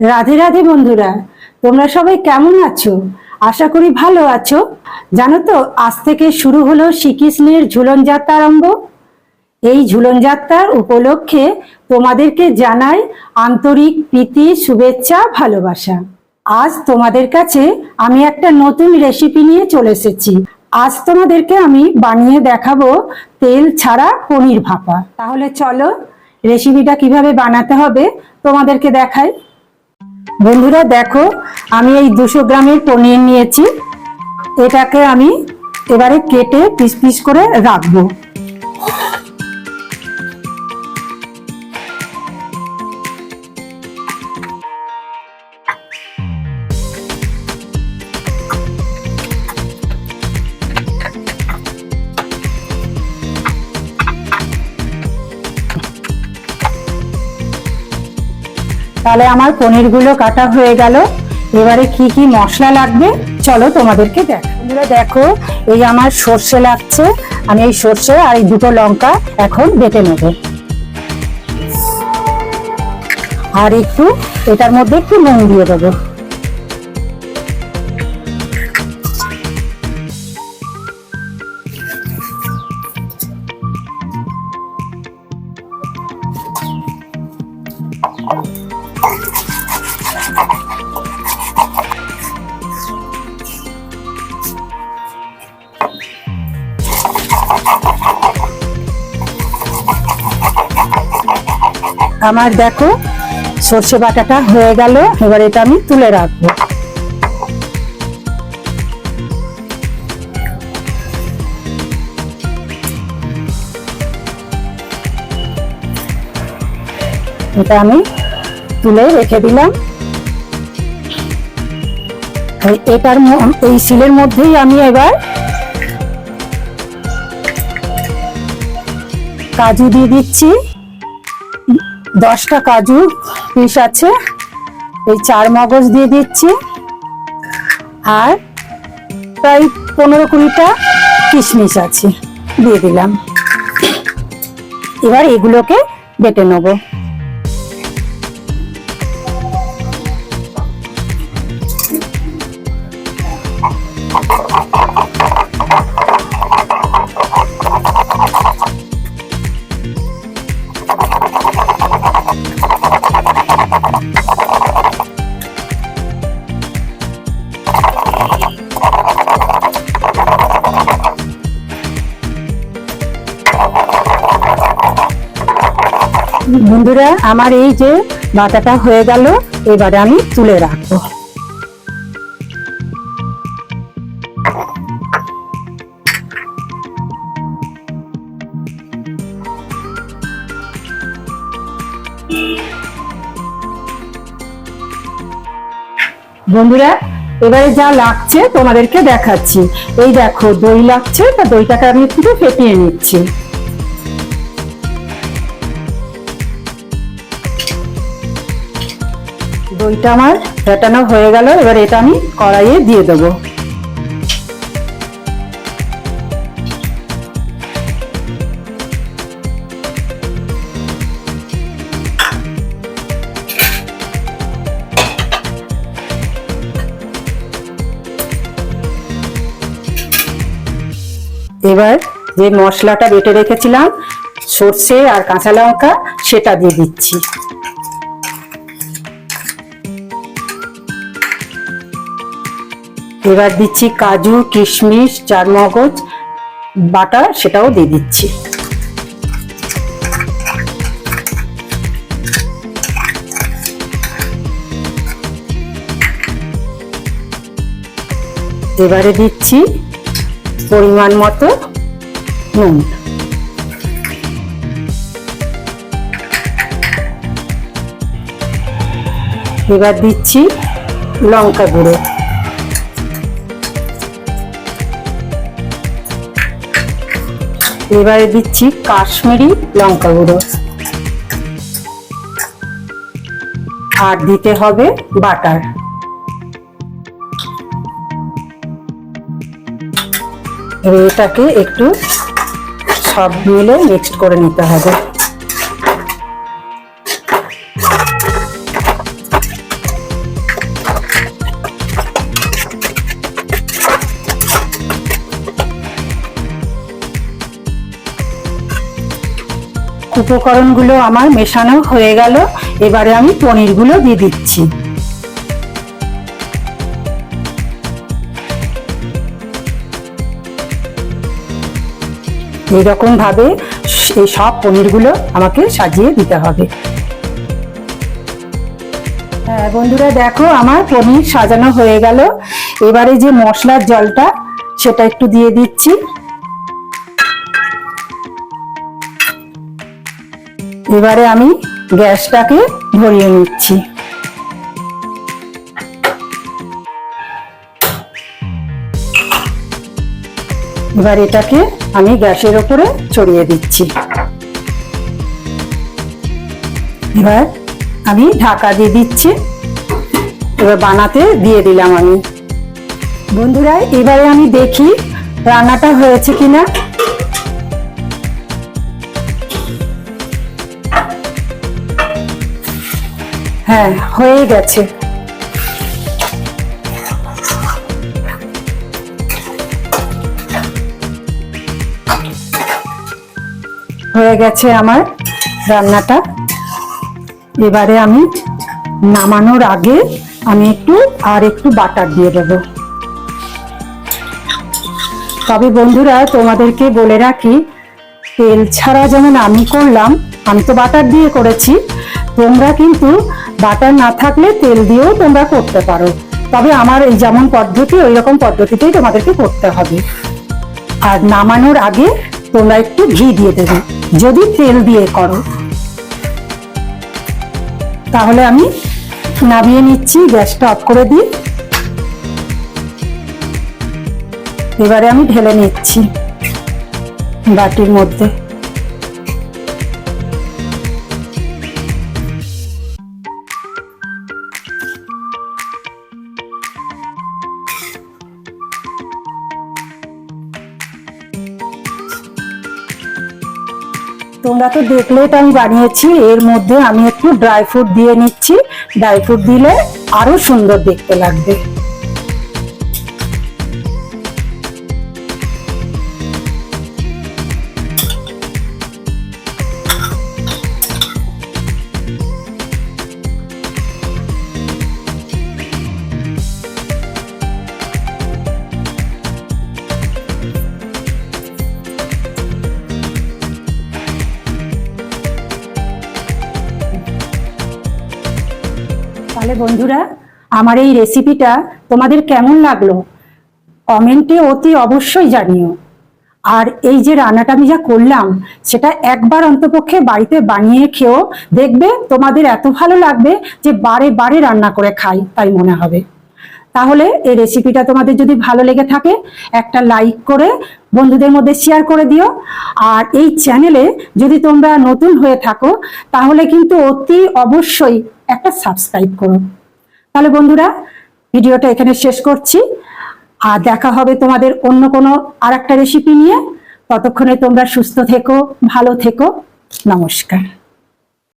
রাধে রাধে বন্ধুরা, তোমরা সবাই কেমন আছো? আশা করি ভালো আছো। জানো তো, আজ থেকে শুরু হলো শ্রীকৃষ্ণের ঝুলন যাত্রা আরম্ভ। এই ঝুলন যাত্রার উপলক্ষে তোমাদেরকে জানাই আন্তরিক প্রীতি, শুভেচ্ছা, ভালোবাসা। আজ তোমাদের কাছে আমি একটা নতুন রেসিপি নিয়ে চলে এসেছি। আজ তোমাদেরকে আমি বানিয়ে দেখাবো তেল ছাড়া পনির ভাপা। তাহলে চলো রেসিপিটা কীভাবে বানাতে হবে তোমাদেরকে দেখাই। বন্ধুরা দেখো, আমি এই দুশো গ্রামের পনির নিয়েছি। এটাকে আমি এবারে কেটে পিস পিস করে রাখব। তাহলে আমার পনিরগুলো কাটা হয়ে গেল। এবারে কি কি মশলা লাগবে? চলো তোমাদেরকে দেখো। দেখো, এই আমার সর্ষে লাগছে। আমি এই সর্ষে আর এই দুটো লঙ্কা এখন বেটে নেব। আর একটু এটার মধ্যে একটু নুন দিয়ে দেবো। আমার দেখো, সর্ষে বাটাটা হয়ে গেল, এবার এটা আমি তুলে রাখব। এটা আমি তুলে রেখে দিলাম। এটার এই শিলের মধ্যেই আমি এবার কাজু দিয়ে দিচ্ছি। দশটা কাজু পিস আছে। এই চার মগজ দিয়ে দিচ্ছি। আর প্রায় পনেরো কুড়িটা কিশমিশ আছে, দিয়ে দিলাম। এবার এগুলোকে বেটে নেব। বন্ধুরা আমার এই যে বাটাটা হয়ে গেল এবারে আমি তুলে রাখব। বন্ধুরা, এবারে যা লাগছে তোমাদেরকে দেখাচ্ছি। এই দেখো, দই লাগছে, তা দইটাকে আমি একটু ফেটিয়ে নিচ্ছি। দইটা আমার ফেটানো হয়ে গেল, এবার এটা আমি কড়াইয়ে দিয়ে দেবো। এবার যে মশলাটা বেটে রেখেছিলাম, সর্ষে আর কাঁচা লঙ্কা, সেটা দিয়ে দিচ্ছি। এবার দিচ্ছি কাজু, কিশমিশ, চারমগজ বাটা সেটাও দিয়ে দিচ্ছি। এবারে দিচ্ছি পরিমাণ মতো নুন। এবার দিচ্ছি লঙ্কা গুঁড়ো। এবারে দিচ্ছি কাশ্মীরি লঙ্কা গুঁড়ো। আর দিতে হবে বাটার। এবার এটাকে একটু সব মিলে মিক্সড করে নিতে হবে। উপকরণগুলো আমার মেশানো হয়ে গেল। এবারে আমি পনিরগুলো দিয়ে দিচ্ছি। এইরকম ভাবে এই সব পনিরগুলো আমাকে সাজিয়ে দিতে হবে। হ্যাঁ বন্ধুরা দেখো, আমার পনির সাজানো হয়ে গেল। এবারে যে মশলার জলটা, সেটা একটু দিয়ে দিচ্ছি। এবারে আমি গ্যাসটাকে ধরিয়ে নিচ্ছি। এবার এটাকে আমি গ্যাসের ওপরে ছড়িয়ে দিচ্ছি। এবার আমি ঢাকা দিয়ে দিচ্ছি। এবার বানাতে দিয়ে দিলাম আমি। বন্ধুরা, এবারে আমি দেখি রান্নাটা হয়েছে কিনা। হ্যাঁ হয়ে গেছে। হয়ে গেছে আমার রান্নাটা। এবারে আমি নামানোর আগে আমি একটু আর একটু বাটার দিয়ে দেবো। তবে বন্ধুরা, তোমাদেরকে বলে রাখি, তেল ছাড়া যেমন আমি করলাম, আমি তো বাটার দিয়ে করেছি, তোমরা কিন্তু বাটার না থাকলে তেল দিয়েও তোমরা করতে পারো। তবে আমার এই যেমন পদ্ধতি, ওই রকম পদ্ধতিতেই তোমাদেরকে করতে হবে। আর নামানোর আগে তোমরা একটু ঘি দিয়ে দেবে। যদি তেল দিয়ে করো, তাহলে আমি নামিয়ে নিচ্ছি, গ্যাসটা অফ করে দিই। এবারে আমি ঢেলে নিচ্ছি বাটির মধ্যে। তোমরা তো দেখলে তো আমি বানিয়েছি। এর মধ্যে আমি একটু ড্রাই ফ্রুট দিয়ে নিচ্ছি। ড্রাই ফ্রুট দিলে আরও সুন্দর দেখতে লাগবে। তাহলে বন্ধুরা, আমার এই রেসিপিটা তোমাদের কেমন লাগল? কমেন্টে অতি অবশ্যই জানিও। আর এই যে রান্নাটা আমি যা করলাম, সেটা একবার অন্তপক্ষে বাড়িতে বানিয়ে খেয়েও দেখবে তোমাদের এত ভালো লাগবে যে বারে বারে রান্না করে খাই, তাই মনে হবে। তাহলে এই রেসিপিটা তোমাদের যদি ভালো লেগে থাকে, একটা লাইক করে বন্ধুদের মধ্যে শেয়ার করে দিও। আর এই চ্যানেলে যদি তোমরা নতুন হয়ে থাকো, তাহলে কিন্তু অতি অবশ্যই একটা সাবস্ক্রাইব করো। তাহলে বন্ধুরা, ভিডিওটা এখানে শেষ করছি। আর দেখা হবে তোমাদের অন্য কোনো আর একটা রেসিপি নিয়ে। ততক্ষণে তোমরা সুস্থ থেকো, ভালো থেকো। নমস্কার।